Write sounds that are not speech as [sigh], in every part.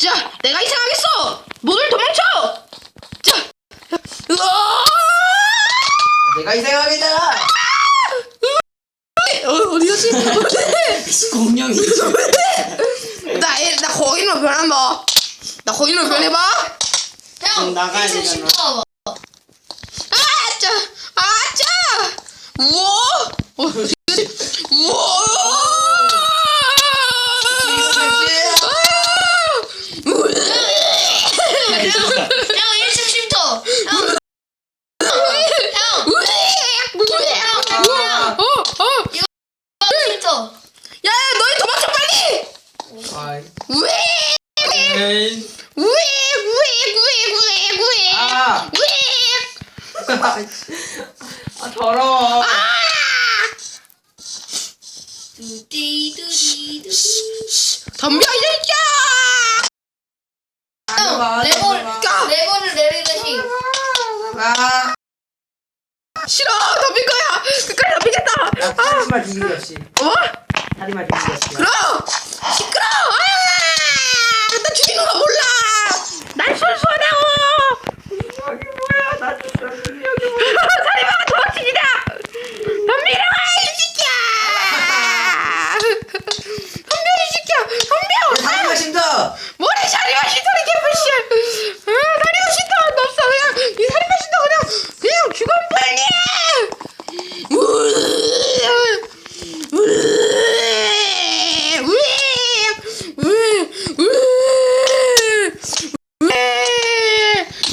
자, 내가 이상하겠어. 모두 도망쳐. 자, 으아! 내가 이상하겠잖아. 어, 어디 갔지? 어디? 공룡이지. 나, 얘- 나 거인으로 변한다. 나 거인으로 변해봐. 형, 나가야 1층 되잖아. 아, 짜, 아, 짜. 우와. 어, 어디 갔지? 우와. 형 1층 쉼터 형 어, 어. 쉼터 야, 야, 너희 도망쳐 빨리. 아이. 왜? 에이. 왜? 왜? 왜? 왜? 왜? 아. 왜? 아 더러워. 두디두디두 덤벼 이 새끼야! 아, 레몬 까! 레몬을 내리듯이 아. 싫어 덤빌 거야 끝까지 덤비겠다 나 다리만 죽이기 없이. 어? 다리만 죽이기 없이. 그럼 시끄러 아나 죽이는 거 몰라 날 순수하다고 여기 뭐야? 나 진짜 여기 뭐야? 살인마가 도망치기다 덤비라 이 새끼야 덤벼 이 새끼야 덤벼 다리만 심터. 뭐래 살인마 신터리 개뿔씨 아 살인마 신터 없어 그냥 이 살인마 신터 그냥 그냥 죽어 빨리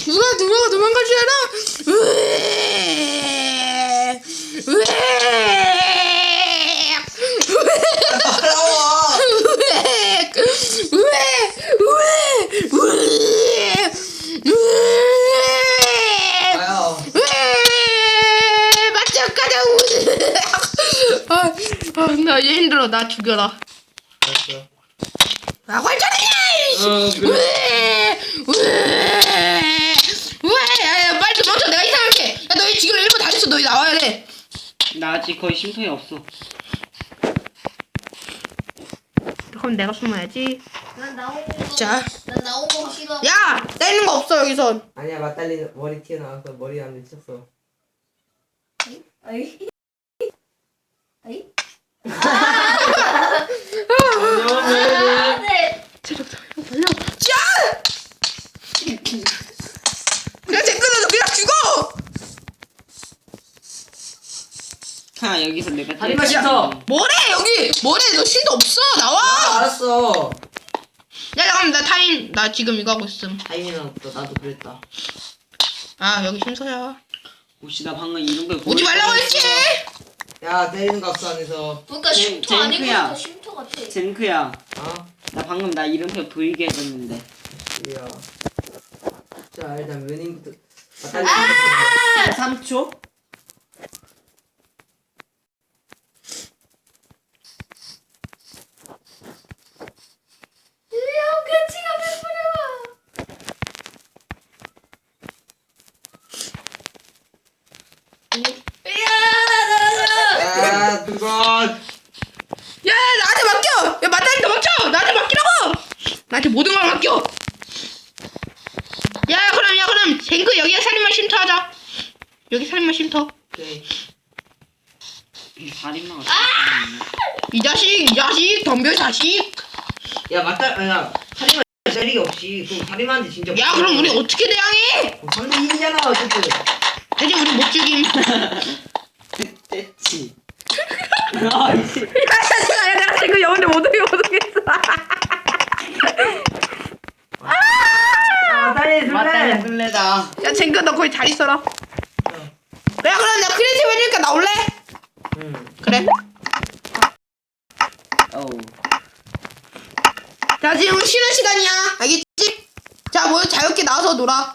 누가 누가 도망가지 않아? 더러워. 아유. 맞짱 가자 아, 아, 나얘 힘들어 나 죽여라 됐어. 아 관절이야 어, 그래. 왜 왜야 빨리 도망쳐 내가 이상하게 야 너희 지금 일부 다 됐어 너희 나와야 돼 나 아직 거의 쉼터에 없어. 그럼 내가 숨어야지 난거 자. 난거 싫어 야 떼는 거 없어 여기선 아니야 맞달리 머리 튀어나와서 머리 안 미쳤어. 아 네 체력 더 그냥 그냥 죽어! 여기서 내가 다리만 씻어. 뭐래 여기! 뭐래 너 쉴드 없어. 아 나와! 알았어. 야 잠깐만 나 타임 나 지금 이거 하고 있음. 없어. 나도 그랬다. 아 여기 순서야 혹시 나 방금 이런 걸 오지 말라고 했지 야 때리는 거 없어 안에서. 그러니까 제- 쉼터 아니고 쉼터 같아 젠크야 어? 나 방금 나 이름표 보이게 해줬는데 이야. 자 일단 웨닝부터. 아! 3초? 형 같이가 베풀어봐 아 누가? 야 나한테 맡겨 야 맞다니 너 맡겨 나한테 맡기라고 나한테 모든 걸 맡겨. 야 그럼 야 그럼 쟁크 여기에 살인마 쉼터 하자. 여기 살인마 쉼터. 오케이. 다리만 이 자식 이 자식 덤벼 이 자식. 야 맞달 아야 다리만 때리기 없이 그럼 다리만한테 진짜. 야 그럼 우리 어떻게 대항해? 3대 1이잖아 어쨌든. 대체 우리 못 죽임. 됐지. 아이씨. 야 내가 쟁크 영혼데 못 오게 못 오겠어 아 다리 맞다니 술래. 술래다 야 쟁크 너 거기 잘 있어라 야 그럼 나 크리에이티브 해줄까 나 올래? 응. 그래 어우 자 지금 쉬는 시간이야 알겠지? 자 모두 자유롭게 나와서 놀아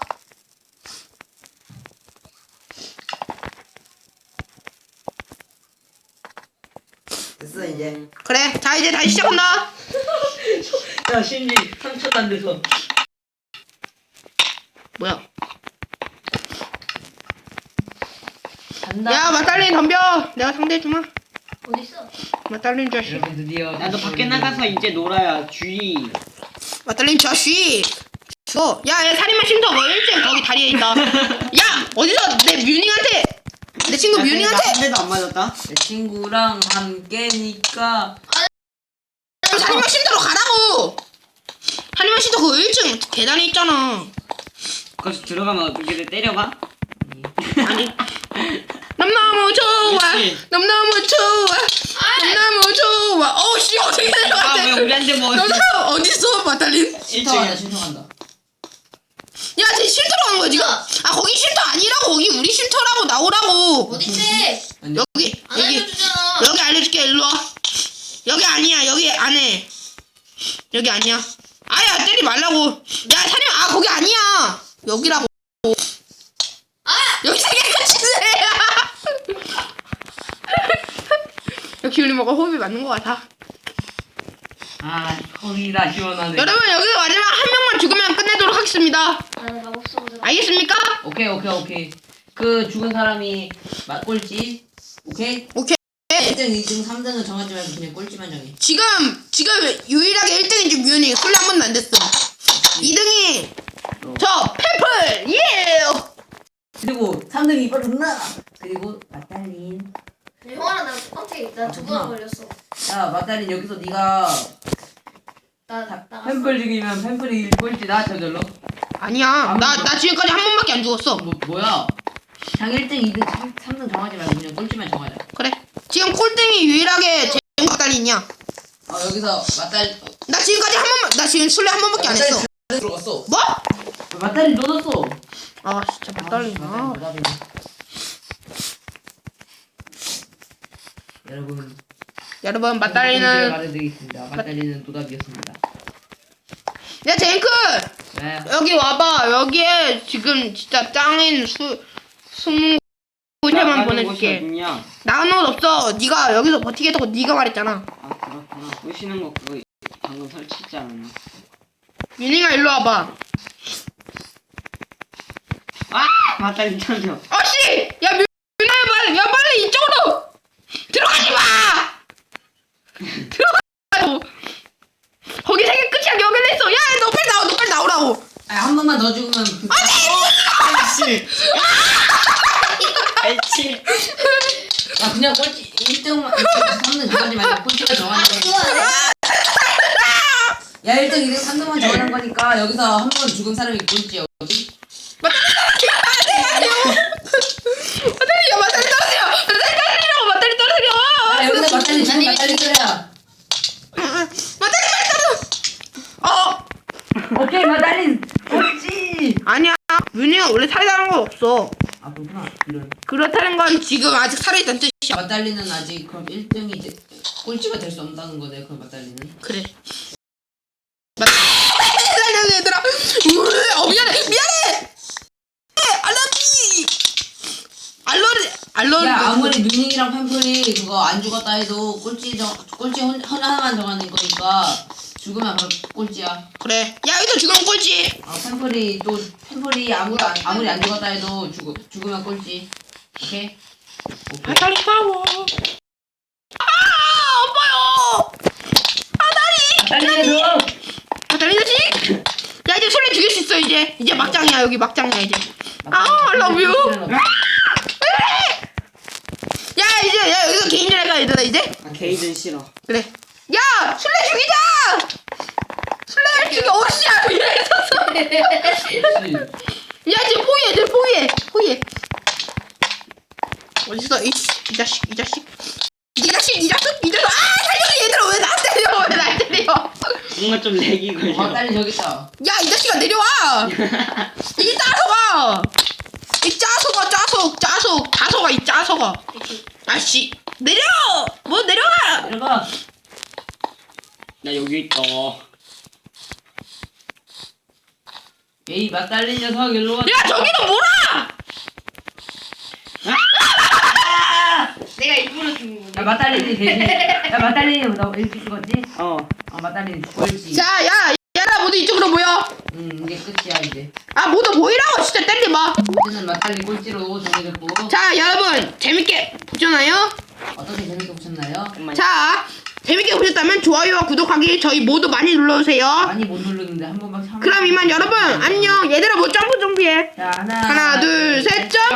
됐어 이제. 그래 자 이제 다시 시작한다 [laughs] 야 심리 3초도 안 돼서. 뭐야 간다 야 맞달리 덤벼 내가 상대해주마 어딨어 맞달린 자식. 여러분 드디어 나도 밖에 나가서 이제 놀아야 주의. 맞달린 자식. 어, 야, 얘 살인마 뭐 일찍 거기 다리에 있다. [laughs] 야, 어디서 내 뮤닝한테 내 친구 한 뮤닝한테 대도 안 맞았다. 내 친구랑 함께니까 살인마 쉼터로 가라고. 살인마 쉼터 그 1층 계단에 있잖아. 거기서 들어가면 어떻게 돼? 때려가? 아니. 너무너무 좋아. 그렇지. 너무너무 좋아. 너무너무 좋아. 어, 씨, 어떻게 아 왜 내려갔대? 우리한테 뭐? 너무 어딨어, 맞달린? 신청한다 신청한다 야, 쟤 쉼터로 간 거야, 지금? 아, 거기 쉼터 아니라고. 거기 우리 쉼터라고 나오라고. 어딨지? 여기, 안 여기. 알려주잖아. 여기 알려줄게, 일로 와. 여기 아니야, 여기 안 해. 여기 아니야. 아야, 때리지 말라고. 야, 사령, 아, 거기 아니야. 여기라고. 아! 여기 세계 끝이세요. 역시 우리 뭐가 호흡이 맞는 것 같아. 아 거기다 시원하네 여러분, 여기 마지막 한 명만 죽으면 끝내도록 하겠습니다. 알겠습니까? 오케이 오케이 오케이 그 죽은 사람이 맞 꼴찌 오케이 오케이. 1등 2등 3등은 정하지 말고 그냥 꼴찌만 정해 지금, 지금 유일하게 1등인 줄 뮤니. 술래 한 번도 안 됐어. 2등이 저, 페플! 예! 그리고 3등이 바로 나 그리고 마달린 형아랑 나랑 똑같아. 나두 번 걸렸어. 야 마달린 여기서 네가 나. 팬플 죽이면 팬플이 꼴찌다 저절로 아니야. 나, 나 지금까지 한 번밖에 안 죽었어. 뭐, 뭐야 장 1등 2등 3, 3등 정하지 말고 그냥 꼴찌만 정하자 그래. 지금 꼴등이 유일하게 제일 막달리 있냐? 아 여기서 맞다리 나 지금까지 한 번만, 나 지금 술래 한 번밖에 안 했어. 들어갔어 뭐? 맞다리 놓았어 아, 진짜 막달리나. 아, 여러분 여러분, 맞달리는. 말을 드리겠습니다 맞다리는 도답이었습니다 야, 젠크! 네 여기 와봐. 여기에 지금 진짜 짱인 수, 20 보내줄게. 나는 옷 없어. 네가 여기서 버티겠다고 네가 말했잖아. 아 그렇구나. 보시는 거 그거 방금 설치지 않았나? 윤희가 일로 와봐. 아 바닥이 쳐져. 어씨, 야 윤희야 빨리, 야 빨리 이쪽으로 들어가지 마. 들어가고. 거기 생긴 끝이야 네 여기는 있어. 야, 너 빨리 나와, 너 빨리 나오라고. 아한 번만 더 죽으면. 그 아니. 어, 아! 아 그냥 꼴찌 1등만 3등 정하지 말고 꼴찌가 정하는 거야 야 1등 2등 3등만 정하는 거니까 여기서 한 번 죽은 사람이 꼴찌야 어디? 맞다리, 야, 맞다리 떨어뜨려! 맞다리 떨어뜨려! 맞다리 떨어뜨려! 아 여기서 맞다리 죽으면 맞다리 때려야 맞다리 빨리 떨어뜨려! 어! 오케이 맞다리 꼴찌 아니야. 윤희가 원래 살아나는 거 없어. 건 지금 아직 살아있다는 뜻이야. 맞달리는 아직 그럼 1등이 이제 꼴찌가 될 수 없다는 거네 그럼 맞달리는 그래. 맞다리 얘들아. 으, 어, 미안해. 미안해! 알러지! 알러지! 야 아무리 누닝이랑 팬플이 그거 안 죽었다 해도 꼴찌 정 꼴찌 혼- 하나만 정하는 거니까 죽으면 바로 꼴찌야 그래. 야, 여기서 죽으면 꼴찌. 아 팬플이 또 팬플이 아무리 안, 아무리 안 죽었다 해도 죽 죽으면 꼴찌 이 오케이 맞다리 싸워. 아, 아파요! 맞달리는 맞다리 자식! 야, 이제 술래 죽일 수 있어, 이제. 이제 막장이야, 여기 막장이야, 이제. 아, I love you. 야, 이제, 야, 여기서 개인전 할까, 얘들아, 이제? 아 게이든 싫어. 그래. 야! 술래 죽이자! 술래 죽여! 어씨야! 이래서 야, 지금 포기해, 지금 포기해, 포기해. 어딨어, 이, 이 자식, 이 자식. 이 자식, 이 자식, 이 자식. 아, 살려줘, 얘들아, 왜 나 때려, 왜나 때려. 뭔가 좀 렉이 걸려. 맞달리 저기 있다 야, 이 자식아, 내려와! 이 짜서가! 이 짜서가, 짜서, 짜서, 짜서가, 이 짜서가. 아씨, 내려! 뭐, 내려와! 내려가 나 여기 있다. 에이 맞달리 녀석 일로 와 야, 저기도 몰아! 내가 일부러 죽는 야 맞달리 대신 야 맞달리 너 일찍 죽었지? 어. 어 맞달리 꼴찌 자, 야, 얘들아, 모두 이쪽으로 모여. 음 이게 끝이야 이제 아, 모두 모이라고, 진짜 때리지 마. 이제는 맞달리 꼴찌로 정해졌고 자, 여러분, 재밌게 보셨나요? 어떻게 재밌게 보셨나요? 자 재밌게 보셨다면 좋아요와 구독하기 저희 모두 많이 눌러주세요 많이 못 누르는데 한 번만 참. 그럼 이만 여러분 안녕 얘들아 뭐 점프 준비해 자 하나 하나 둘